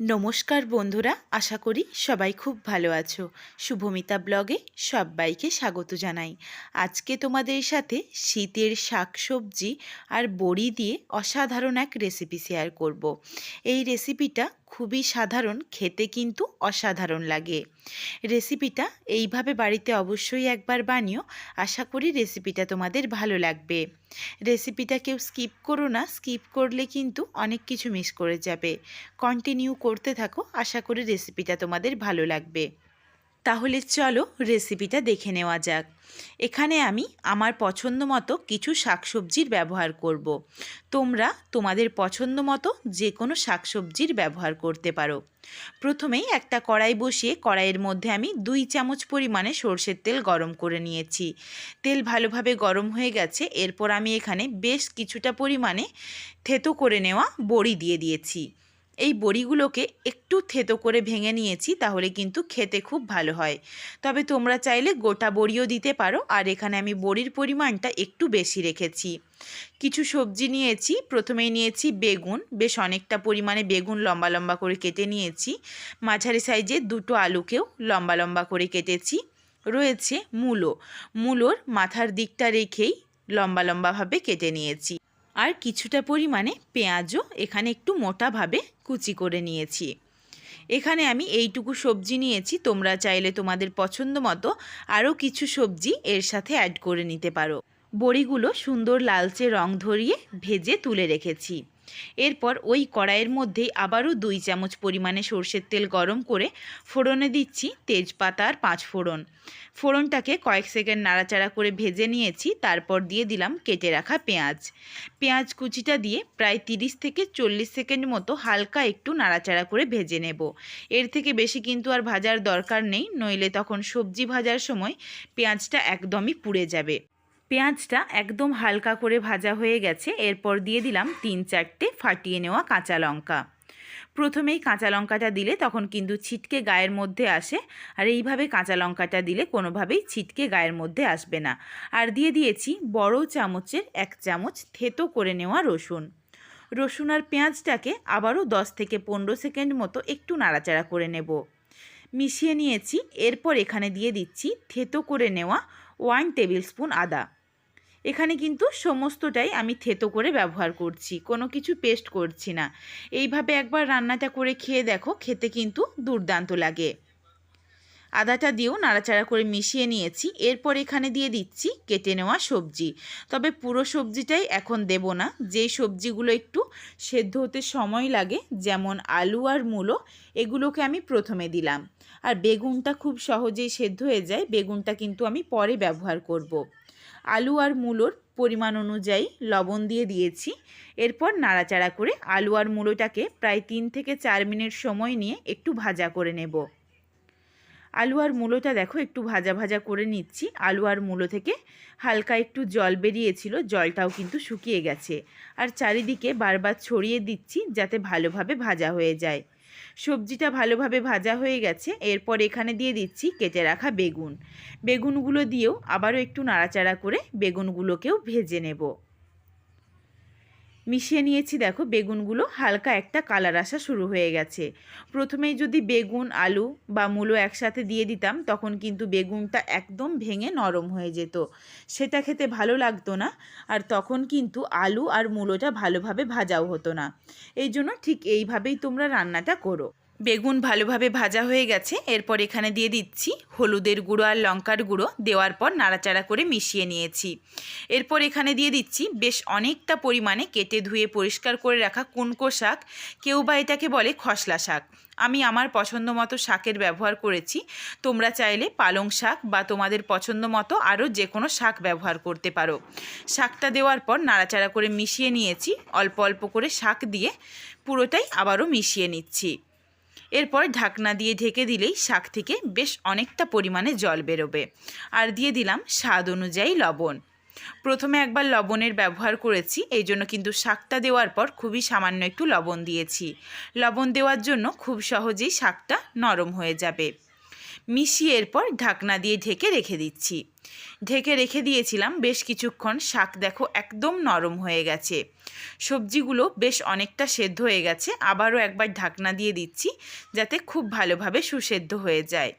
নমস্কার বন্ধুরা, আশা করি সবাই খুব ভালো আছো। শুভমিতা ব্লগে সবাইকে স্বাগত জানাই। আজকে তোমাদের সাথে শীতের শাকসবজি আর বড়ি দিয়ে অসাধারণ এক রেসিপি শেয়ার করব। এই রেসিপিটা খুবই সাধারণ, খেতে কিন্তু অসাধারণ লাগে। রেসিপিটা এইভাবে বাড়িতে অবশ্যই একবার বানিও, আশা করি রেসিপিটা তোমাদের ভালো লাগবে। রেসিপিটা কেউ স্কিপ করো না স্কিপ করলে কিন্তু অনেক কিছু মিস করে যাবে। কন্টিনিউ করতে থাকো, আশা করি রেসিপিটা তোমাদের ভালো লাগবে। তাহলে চলো রেসিপিটা দেখে নেওয়া যাক। এখানে আমি আমার পছন্দ মতো কিছু শাকসবজির ব্যবহার করব। তোমরা তোমাদের পছন্দ মতো যে কোনো শাকসবজির ব্যবহার করতে পারো। প্রথমেই একটা কড়াই বসিয়ে কড়াইয়ের মধ্যে আমি দুই চামচ পরিমাণে সর্ষের তেল গরম করে নিয়েছি। তেল ভালোভাবে গরম হয়ে গেছে, এরপর আমি এখানে বেশ কিছুটা পরিমাণে থেতো করে নেওয়া বড়ি দিয়ে দিয়েছি। এই বড়িগুলোকে একটু থেতো করে ভেঙে নিয়েছি, তাহলে কিন্তু খেতে খুব ভালো হয়। তবে তোমরা চাইলে গোটা বড়িও দিতে পারো, আর এখানে আমি বড়ির পরিমাণটা একটু বেশি রেখেছি। কিছু সবজি নিয়েছি, প্রথমেই নিয়েছি বেগুন, বেশ অনেকটা পরিমাণে বেগুন লম্বা লম্বা করে কেটে নিয়েছি। মাঝারি সাইজে দুটো আলুকেও লম্বা লম্বা করে কেটেছি। রয়েছে মূলো, মূলোর মাথার দিকটা রেখেই লম্বা লম্বাভাবে কেটে নিয়েছি। আর কিছুটা পরিমাণে পেঁয়াজও এখানে একটু মোটাভাবে কুচি করে নিয়েছি। এখানে আমি এইটুকু সবজি নিয়েছি, তোমরা চাইলে তোমাদের পছন্দ মতো আরও কিছু সবজি এর সাথে অ্যাড করে নিতে পারো। বড়িগুলো সুন্দর লালচে রং ধরিয়ে ভেজে তুলে রেখেছি। এরপর ওই কড়াইয়ের মধ্যেই আবারও দুই চামচ পরিমাণে সর্ষের তেল গরম করে ফোড়নে দিচ্ছি তেজপাতা আর পাঁচ ফোড়ন। ফোড়নটাকে কয়েক সেকেন্ড নাড়াচাড়া করে ভেজে নিয়েছি, তারপর দিয়ে দিলাম কেটে রাখা পেঁয়াজ। পেঁয়াজ কুচিটা দিয়ে প্রায় তিরিশ থেকে চল্লিশ সেকেন্ড মতো হালকা একটু নাড়াচাড়া করে ভেজে নেব। এর থেকে বেশি কিন্তু আর ভাজার দরকার নেই, নইলে তখন সবজি ভাজার সময় পেঁয়াজটা একদমই পুড়ে যাবে। পেঁয়াজটা একদম হালকা করে ভাজা হয়ে গেছে। এরপর দিয়ে দিলাম তিন চারটে ফাটিয়ে নেওয়া কাঁচা লঙ্কা। প্রথমেই কাঁচা লঙ্কাটা দিলে তখন কিন্তু ছিটকে গায়ের মধ্যে আসে। আর এইভাবে কাঁচা লঙ্কাটা দিলে কোনোভাবেই ছিটকে গায়ের মধ্যে আসবে না। আর দিয়ে দিয়েছি বড় চামচের এক চামচ থেতো করে নেওয়া রসুন। রসুন আর পেঁয়াজটাকে আবারও দশ থেকে পনেরো সেকেন্ড মতো একটু নাড়াচাড়া করে নেব। মিশিয়ে নিয়েছি। এরপর এখানে দিয়ে দিচ্ছি থেতো করে নেওয়া ওয়ান টেবিল স্পুন আদা। এখানে কিন্তু সমস্তটাই আমি থেতো করে ব্যবহার করছি, কোনো কিছু পেস্ট করছি না। এইভাবে একবার রান্নাটা করে খেয়ে দেখো, খেতে কিন্তু দুর্দান্ত লাগে। আদাটা দিয়েও নাড়াচাড়া করে মিশিয়ে নিয়েছি, এরপর এখানে দিয়ে দিচ্ছি কেটে নেওয়া সবজি। তবে পুরো সবজিটাই এখন দেব না যেই সবজিগুলো একটু সেদ্ধ হতে সময় লাগে, যেমন আলু আর মূলো, এগুলোকে আমি প্রথমে দিলাম। আর বেগুনটা খুব সহজেই সেদ্ধ হয়ে যায়, বেগুনটা কিন্তু আমি পরে ব্যবহার করব। আলু আর মূলোর পরিমাণ অনুযায়ী লবণ দিয়ে দিয়েছি। এরপর নাড়াচাড়া করে আলু আর মূলোটাকে প্রায় তিন থেকে চার মিনিট সময় নিয়ে একটু ভাজা করে নেব। আলু আর মূলোটা দেখো, একটু ভাজা ভাজা করে নিচ্ছি। আলু আর মূলো থেকে হালকা একটু জল বেরিয়েছিল, জলটাও কিন্তু শুকিয়ে গেছে। আর চারিদিকে বারবার ছড়িয়ে দিচ্ছি যাতে ভালোভাবে ভাজা হয়ে যায়। সবজিটা ভালোভাবে ভাজা হয়ে গেছে, এরপর এখানে দিয়ে দিচ্ছি কেটে রাখা বেগুন। বেগুনগুলো দিয়েও আবারও একটু নাড়াচাড়া করে বেগুনগুলোকেও ভেজে নেব। মিশিয়ে নিয়েছি, দেখো, বেগুনগুলো। হালকা একটা কালার আসা শুরু হয়ে গেছে। প্রথমেই যদি বেগুন, আলু বা মূলো একসাথে দিয়ে দিতাম, তখন কিন্তু বেগুনটা একদম ভেঙে নরম হয়ে যেত। সেটা খেতে ভালো লাগতো না, আর তখন কিন্তু আলু আর মূলোটা ভালোভাবে ভাজাও হতো না। এই জন্য ঠিক এইভাবেই তোমরা রান্নাটা করো। বেগুন ভালোভাবে ভাজা হয়ে গেছে। এরপর এখানে দিয়ে দিচ্ছি হলুদের গুঁড়ো আর লঙ্কার গুঁড়ো। দেওয়ার পর নাড়াচাড়া করে মিশিয়ে নিয়েছি। এরপর এখানে দিয়ে দিচ্ছি বেশ অনেকটা পরিমাণে কেটে ধুয়ে পরিষ্কার করে রাখা কুনকো শাক। কেউ বা এটাকে বলে খসলা শাক। আমি আমার পছন্দ মতো শাকের ব্যবহার করেছি। তোমরা চাইলে পালং শাক বা তোমাদের পছন্দ মতো আরও যে কোনো শাক ব্যবহার করতে পারো। শাকটা দেওয়ার পর নাড়াচাড়া করে মিশিয়ে নিয়েছি। অল্প অল্প করে শাক দিয়ে পুরোটাই আবারও মিশিয়ে নিচ্ছি। এরপর ঢাকনা দিয়ে ঢেকে দিলেই শাক থেকে বেশ অনেকটা পরিমাণে জল বেরোবে। আর দিয়ে দিলাম স্বাদ অনুযায়ী লবণ। প্রথমে একবার লবণের ব্যবহার করেছি, এই জন্য কিন্তু শাকটা দেওয়ার পর খুবই সামান্য একটু লবণ দিয়েছি। লবণ দেওয়ার জন্য খুব সহজেই শাকটা নরম হয়ে যাবে। মিশিয়ে এরপর ঢাকনা দিয়ে ঢেকে রেখে দিচ্ছি। ঢেকে রেখে দিয়েছিলাম বেশ কিছুক্ষণ, শাক দেখো একদম নরম হয়ে গেছে। সবজিগুলো বেশ অনেকটা সেদ্ধ হয়ে গেছে, আবারও একবার ঢাকনা দিয়ে দিচ্ছি যাতে খুব ভালোভাবে সুসেদ্ধ হয়ে যায়।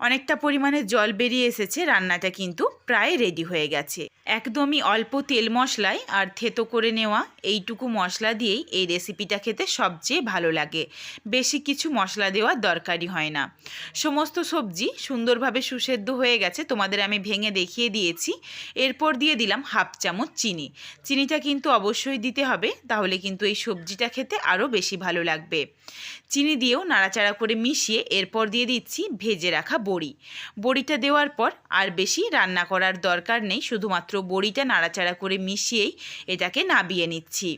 অনেকটা পরিমাণে জল বেরিয়ে এসেছে রান্নাটা কিন্তু। প্রায় রেডি হয়ে গেছে। একদমই অল্প তেল মশলায় আর থেতো করে নেওয়া এইটুকু মশলা দিয়েই এই রেসিপিটা খেতে সবচেয়ে ভালো লাগে। বেশি কিছু মশলা দেওয়ার দরকারই হয় না। সমস্ত সবজি সুন্দরভাবে সুসেদ্ধ হয়ে গেছে, তোমাদের আমি ভেঙে দেখিয়ে দিয়েছি। এরপর দিয়ে দিলাম হাফ চামচ চিনি। চিনিটা কিন্তু অবশ্যই দিতে হবে, তাহলে কিন্তু এই সবজিটা খেতে আরও বেশি ভালো লাগবে। চিনি দিয়েও নাড়াচাড়া করে মিশিয়ে এরপর দিয়ে দিচ্ছি ভেজে রাখা বড়ি। বড়িটা দেওয়ার পর আর বেশি রান্না করার দরকার নেই, শুধুমাত্র বড়িটা নাড়াচাড়া করে মিশিয়েই এটাকে নাবিয়ে নিচ্ছি।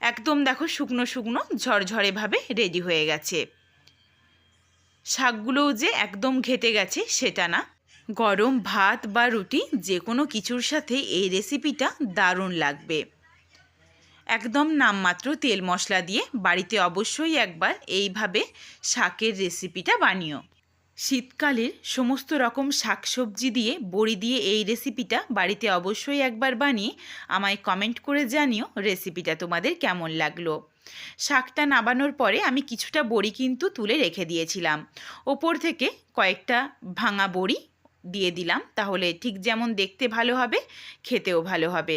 একদম দেখো শুকনো শুকনো ঝরঝরেভাবে রেডি হয়ে গেছে। শাকগুলোও যে একদম ঘেটে গেছে সেটা না। গরম ভাত বা রুটি যে কোনো কিছুর সাথে এই রেসিপিটা দারুণ লাগবে। একদম নামমাত্র তেল মশলা দিয়ে বাড়িতে অবশ্যই একবার এইভাবে শাকের রেসিপিটা বানিও। শীতকালের সমস্ত রকম শাকসবজি দিয়ে, বড়ি দিয়ে এই রেসিপিটা বাড়িতে অবশ্যই একবার বানিয়ে আমায় কমেন্ট করে জানিও রেসিপিটা তোমাদের কেমন লাগল। শাকটা নাবানোর পরে আমি কিছুটা বড়ি কিন্তু তুলে রেখে দিয়েছিলাম। ওপর থেকে কয়েকটা ভাঙা বড়ি দিয়ে দিলাম, তাহলে ঠিক যেমন দেখতে ভালো হবে, খেতেও ভালো হবে।